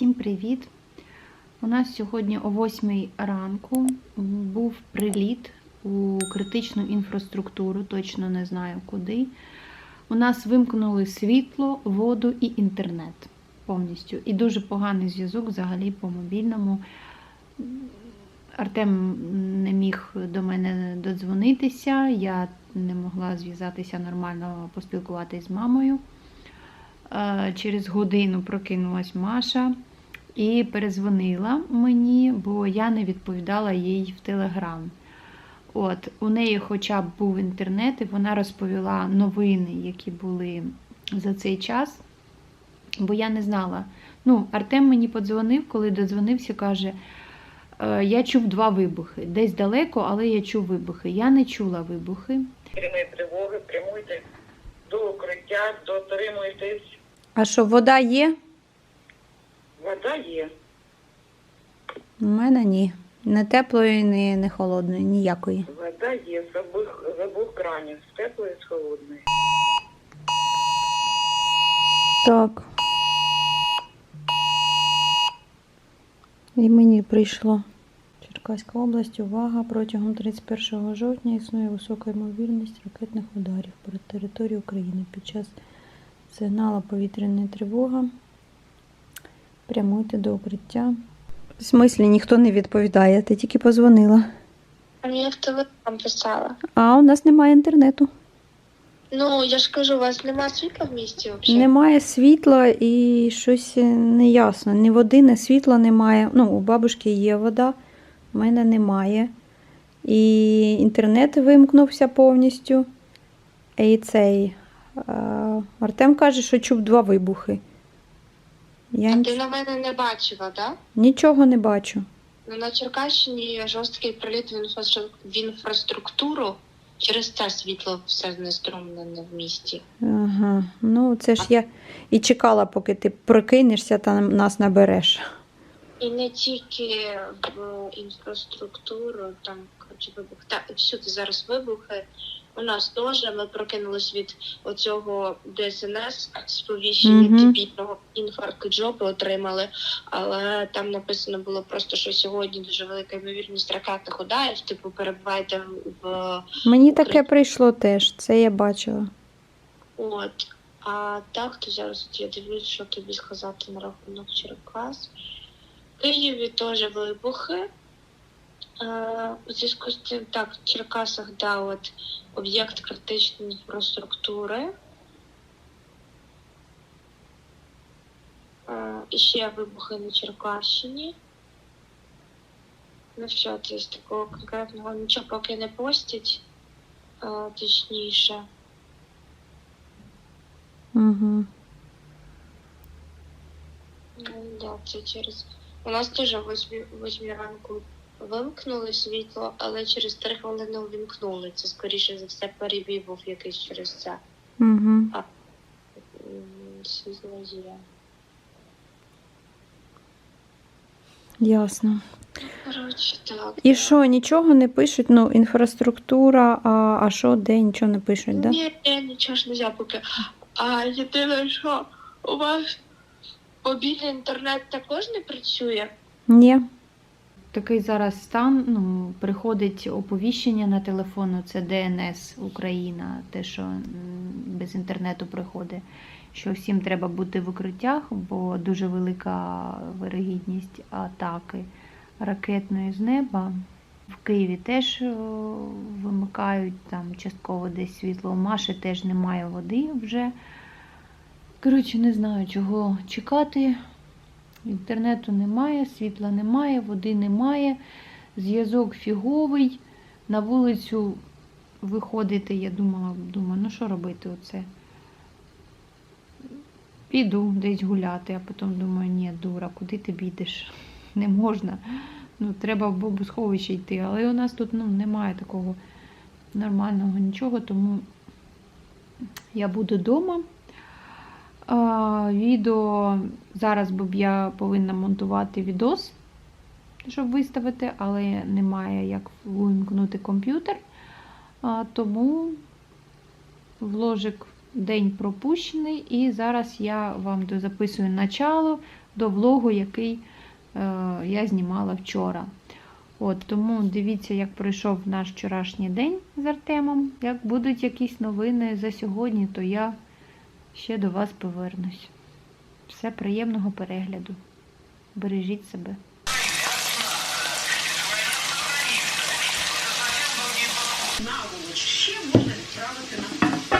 Всім привіт! У нас сьогодні о 8 ранку був приліт у критичну інфраструктуру, точно не знаю куди. У нас вимкнули світло, воду і інтернет повністю. І дуже поганий зв'язок взагалі по мобільному. Артем не міг до мене додзвонитися, я не могла зв'язатися нормально, поспілкуватися з мамою. Е, Через годину прокинулась Маша і перезвонила мені, бо я не відповідала їй в Телеграм. От, у неї хоча б був інтернет, і вона розповіла новини, які були за цей час, бо я не знала. Ну, Артем мені подзвонив, коли додзвонився, каже: «Е, я чув два вибухи. Десь далеко, але я чув вибухи. Я не чула вибухи. Повітряної тривоги, прямуйте до укриття, дотримуйтесь. А що, вода є? Вода є. У мене ні. Не теплої, ні, не холодної, ніякої. Вода є з обох, з обох кранів, з теплої, з холодної. Так. І мені прийшло. Черкаська область, увага, протягом 31 жовтня існує висока ймовірність ракетних ударів по території України під час сигналу повітряної тривоги. Прямуйте до укриття. В смислі ніхто не відповідає, ти тільки позвонила. А мені в телеграм писала. А у нас немає інтернету. Ну, я ж кажу, у вас нема світла в місті взагалі? Немає світла і щось неясно. Ні води, ні світла немає. Ну, у бабушки є вода, у мене немає. І інтернет вимкнувся повністю. І цей. Артем каже, що чув два вибухи. Я А ти на мене не бачила, так? нічого не бачу. Ну, на Черкащині жорсткий приліт в, інфраструк- в інфраструктуру. Через це світло все знеструмлене в місті. Ага. Ну, це ж я і чекала, поки ти прокинешся та нас набереш. І не тільки в інфраструктуру, там коротше вибух. Та всюди зараз вибухи. У нас теж ми прокинулись від оцього ДСНС сповіщення Мгм. дебільного інфаркту джоби отримали. Але там написано було просто, що сьогодні дуже велика ймовірність ракетних ударів. Типу, перебувайте в Мені таке прийшло теж, це я бачила. От. А так, то зараз я дивлюсь, що тобі сказати на рахунок Черкас. В Києві теж вибухи. У зв'язку з цим, так, в Черкасах, да, от об'єкт критичної інфраструктури. І ще вибухи на Черкащині. Ну що, це з такого конкретного нічого поки не постять, точніше. Угу. Ну, да, це через. У нас теж о восьмій восьмій ранку вимкнули світло, але через три хвилини увімкнули. Це скоріше за все перебій був якийсь через це. Угу. М, Світло є. Ясно. Коротше, так. І що, нічого не пишуть? Ну, інфраструктура, а, а що, де нічого не пишуть, да? Ні, ні, нічого ж не поки. А єдине, що у вас мобільний інтернет також не працює? Ні. Такий зараз стан, ну, приходить оповіщення на телефону, це ДНС Україна, те, що без інтернету приходить, що всім треба бути в укриттях, бо дуже велика вирогідність атаки ракетної з неба. В Києві теж вимикають там частково десь світло. У Маші теж немає води вже. Коротше, не знаю, чого чекати. Інтернету немає, світла немає, води немає, зв'язок фіговий. На вулицю виходити, я думала, думаю, ну що робити оце? Піду десь гуляти, а потім думаю, ні, дура, куди ти підеш? Не можна. Ну, треба в бомбосховище йти. Але у нас тут ну, немає такого нормального нічого, тому я буду вдома. Відео зараз б я повинна монтувати відос, щоб виставити, але немає як вимкнути комп'ютер. Тому вложик день пропущений, і зараз я вам записую начало до влогу, який е, я знімала вчора. От, тому дивіться, як пройшов наш вчорашній день з Артемом. Як будуть якісь новини за сьогодні, то я ще до вас повернусь. Все приємного перегляду. Бережіть себе. наволоч ще можна відправити на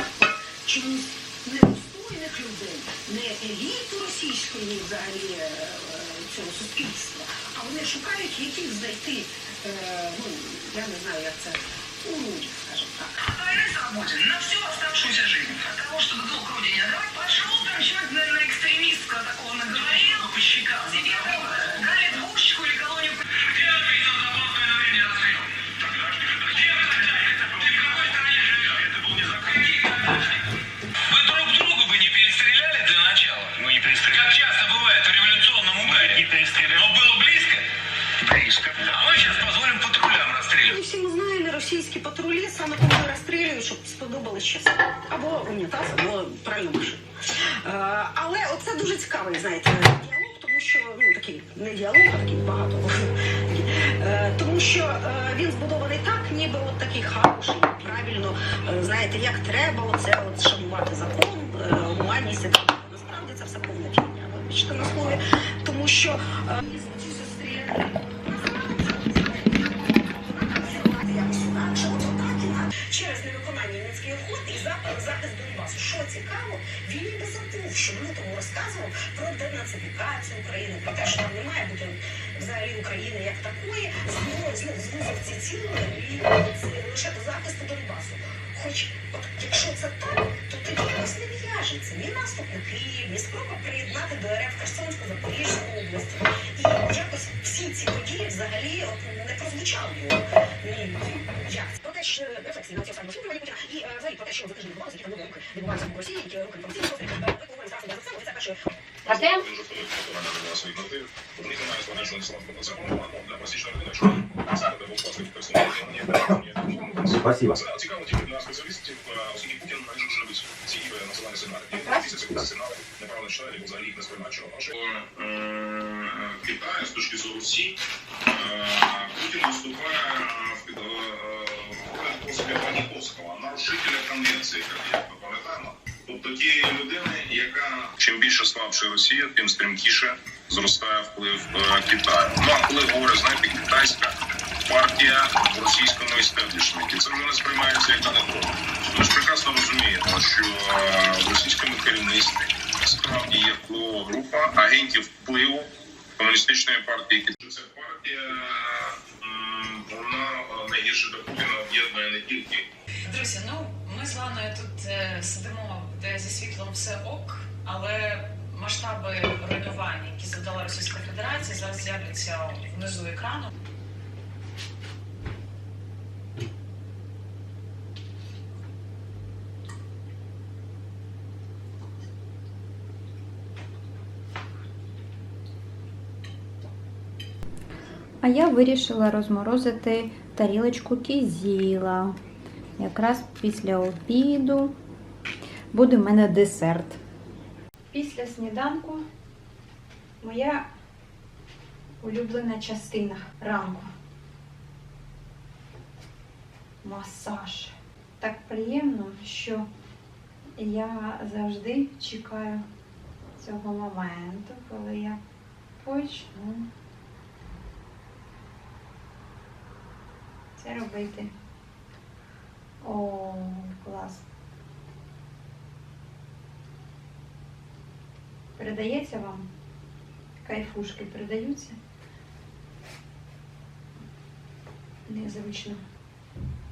чомусь недостойних людей, не еліту російської взагалі е, цього суспільства, а вони шукають, яких знайти, е, ну я не знаю, як це уродів, скажімо так. Работин на всю оставшуюся жизнь. От того, чтобы долг родине отдавать, пошел там человек, наверное, экстремистского такого наговорил, по щекам. Або унітаз, або пральну машину. Е, але оце дуже цікавий, знаєте, діалог, тому що ну такий не діалог, а такий багато. Е, тому що е, він збудований так, ніби от такий хороший, правильно, знаєте, як треба, оце от шанувати закон, гуманність. Насправді це все повна фігня, вибачте на слові, тому що Що цікаво, він ніби забув, що в лютому розказував про денацифікацію України, про те, що там не має бути взагалі України як такої, знову знов звузив ці цілі і це лише до захисту Донбасу. Хоч, от якщо це так, то тоді якось не в'яжеться ні наступ на Київ, ні спроба приєднати до РФ Херсонську Запорізьку область. І якось всі ці події взагалі от, не прозвучали. Як? Що рефлексії на останні слухання і е, взагалі про те, що за тиждень відбувалося, які там рухи відбуваються в Росії, які рухи інформаційні. Ми за це, це перше Артем? Він же входить в виконання для своїх мотивів. У них немає зображеного ісламського концерту. Ну, для класичної людини, що саме для двох класних персонажів, ні, ні, Спасибо. Це цікаво тільки для спеціалістів, е, оскільки Путін майже вже любить ці ніби національні сигнали. І після цього сигнали неправильно читає, або взагалі їх не сприймає. Чого? Тому що, е, Китай з точки зору Сі, е, Путін виступає е, в під- е, е, в принципі, Паніковського, нарушителя конвенції, як ми пам'ятаємо. Тобто тієї людини, яка чим більше слабше Росія, тим стрімкіше зростає вплив е, Китаю. Ну а коли говорять, знаєте, китайська партія в російському істеблішменті, це вже не сприймається як анекдот. Ми ж прекрасно розуміємо, що е, в російському керівництві справді є впливова група агентів впливу комуністичної партії. Ця партія вона е, найгірше до Путіна об'єднує не тільки Друзі, ну ми з Ланою тут е, сидимо, де зі світлом все ок, але масштаби руйнувань, які завдала Російська Федерація, зараз з'являться внизу екрану. А я вирішила розморозити тарілочку кізіла. Якраз після обіду буде в мене десерт. Після сніданку моя улюблена частина ранку. Масаж. Так приємно, що я завжди чекаю цього моменту, коли я почну це робити. О, клас. Передається вам? Кайфушки передаються? Незвично.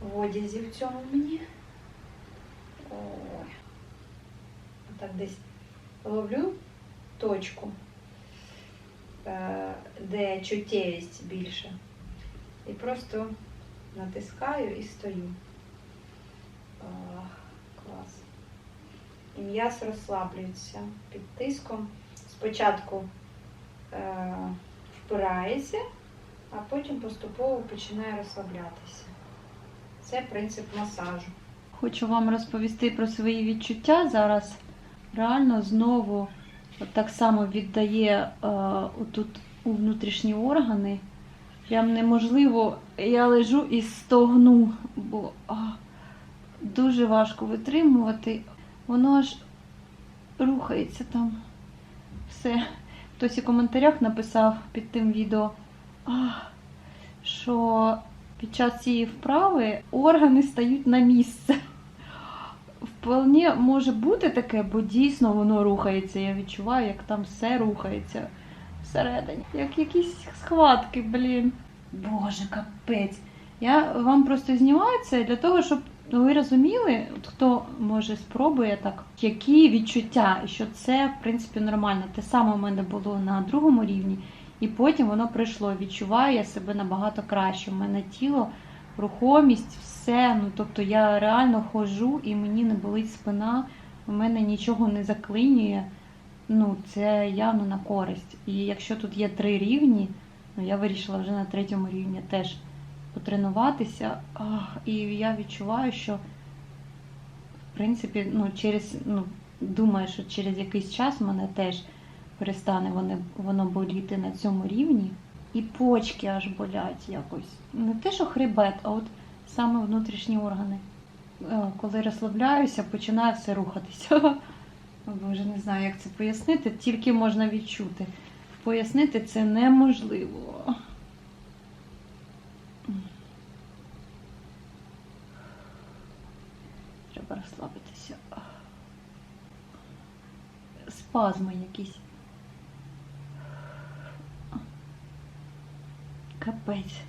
В одязі в цьому мені. Ой. Так десь ловлю точку, е, де чуттєвість більше. І просто натискаю і стою. Клас. І м'яз розслаблюється під тиском. Спочатку е, впирається, а потім поступово починає розслаблятися. Це принцип масажу. Хочу вам розповісти про свої відчуття зараз. Реально знову от так само віддає е, отут у внутрішні органи. Прям неможливо. Я лежу і стогну, бо а, дуже важко витримувати. Воно аж рухається там. Все. Хтось у коментарях написав під тим відео, що під час цієї вправи органи стають на місце. Вполне може бути таке, бо дійсно воно рухається. Я відчуваю, як там все рухається всередині. Як якісь схватки, блін. Боже, капець. Я вам просто знімаю це для того, щоб ви розуміли, от хто може спробує так, які відчуття, що це в принципі нормально. Те саме у мене було на другому рівні, і потім воно прийшло. Відчуваю я себе набагато краще. У мене тіло, рухомість, все. Ну тобто я реально ходжу і мені не болить спина, у мене нічого не заклинює. Ну, це явно на користь. І якщо тут є три рівні, ну я вирішила вже на третьому рівні теж потренуватися. І я відчуваю, що в принципі, ну, через, ну, думаю, що через якийсь час мене теж перестане воно, воно боліти на цьому рівні. І почки аж болять якось. Не те, що хребет, а от саме внутрішні органи. Е, Коли розслабляюся, починає все рухатися. Боже, не знаю, як це пояснити, тільки можна відчути. Пояснити це неможливо. Треба розслабитися. Спазми якісь. Капець.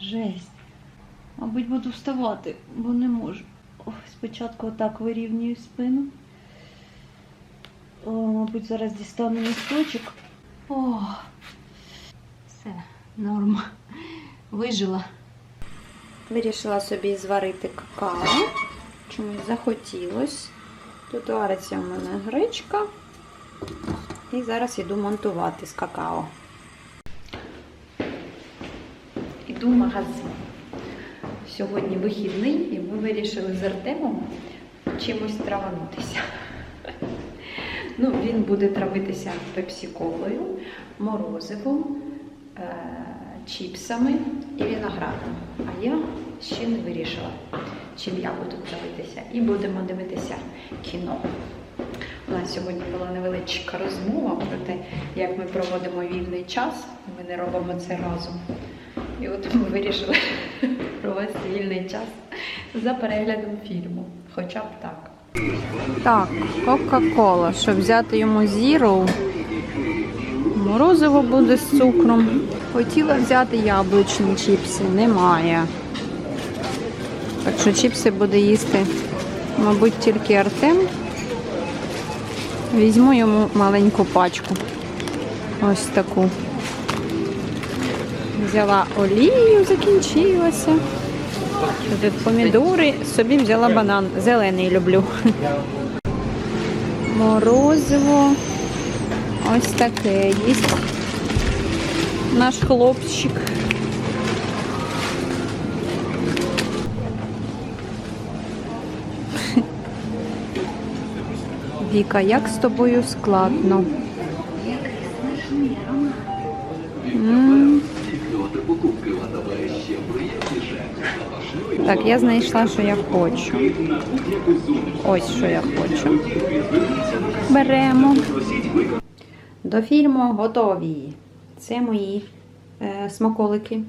Жесть. Мабуть, буду вставати, бо не можу. Ой, спочатку отак вирівнюю спину. О, мабуть, зараз дістану місточок. О, все, норма. Вижила. Вирішила собі зварити какао. Чомусь захотілось. Тут вариться у мене гречка. І зараз іду монтувати з какао. Іду в магазин. Сьогодні вихідний, і ми вирішили з Артемом чимось траванутися. Ну, він буде травитися пепсиколою, морозивом, е- чіпсами і виноградом. А я ще не вирішила, чим я буду травитися. І будемо дивитися кіно. У нас сьогодні була невеличка розмова про те, як ми проводимо вільний час. Ми не робимо це разом. І от ми вирішили провести вільний час за переглядом фільму. Хоча б так. Так, Кока-Кола. Щоб взяти йому зіру, морозиво буде з цукром. Хотіла взяти яблучні чіпси, немає. Так що чіпси буде їсти, мабуть, тільки Артем. Візьму йому маленьку пачку. Ось таку. Взяла олію, закінчилася. Тут помідори, собі взяла банан. Зелений люблю. Морозиво. Ось таке є. Наш хлопчик. Віка, як з тобою складно? Так, я знайшла, що я хочу. Ось що я хочу. Беремо. До фільму готові. Це мої е, смаколики.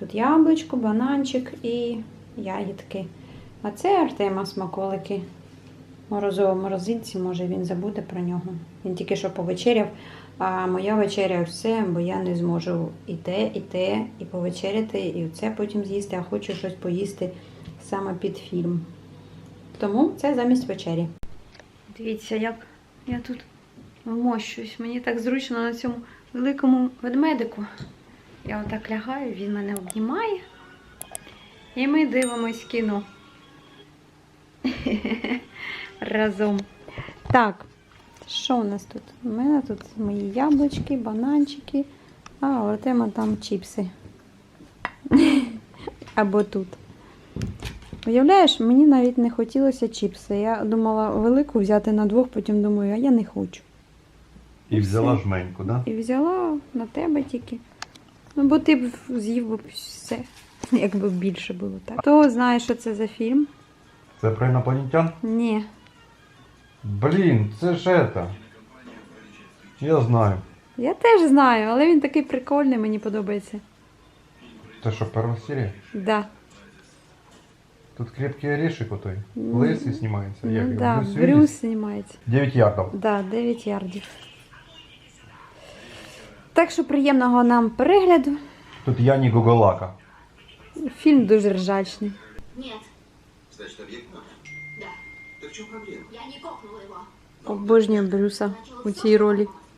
Тут яблучко, бананчик і ягідки. А це Артема смаколики. Морозово морозильці, може він забуде про нього. Він тільки що повечеряв, а моя вечеря все, бо я не зможу і те, і те, і повечеряти, і це потім з'їсти, а хочу щось поїсти саме під фільм. Тому це замість вечері. Дивіться, як я тут вмощуюсь. Мені так зручно на цьому великому ведмедику. Я отак лягаю, він мене обнімає. І ми дивимось кіно. Разом. Так, що у нас тут? У мене тут мої яблучки, бананчики, а у Артема там чіпси. Або тут. Уявляєш, мені навіть не хотілося чіпси. Я думала велику взяти на двох, потім думаю, а я не хочу. І взяла жменьку, да? І взяла на тебе тільки. Ну, бо ти б з'їв би все, якби більше було так. Хто знає, що це за фільм? Це про інопланетян? Ні. Блін, це ж это. Я знаю. Я теж знаю, але він такий прикольний, мені подобається. Це що, перша серія? Да. Тут крепкий орешек отой. Лисий знімається. Ну, Як його? да, Брюс Вілліс? Брюс знімається. 9 ярдів. Да, 9 ярдів. Так що приємного нам перегляду. Тут Яні Гоголака. Фільм дуже ржачний. Нет, Значит, объект. В? Я не кокнула его. Обожнюю Брюса у цій ролі.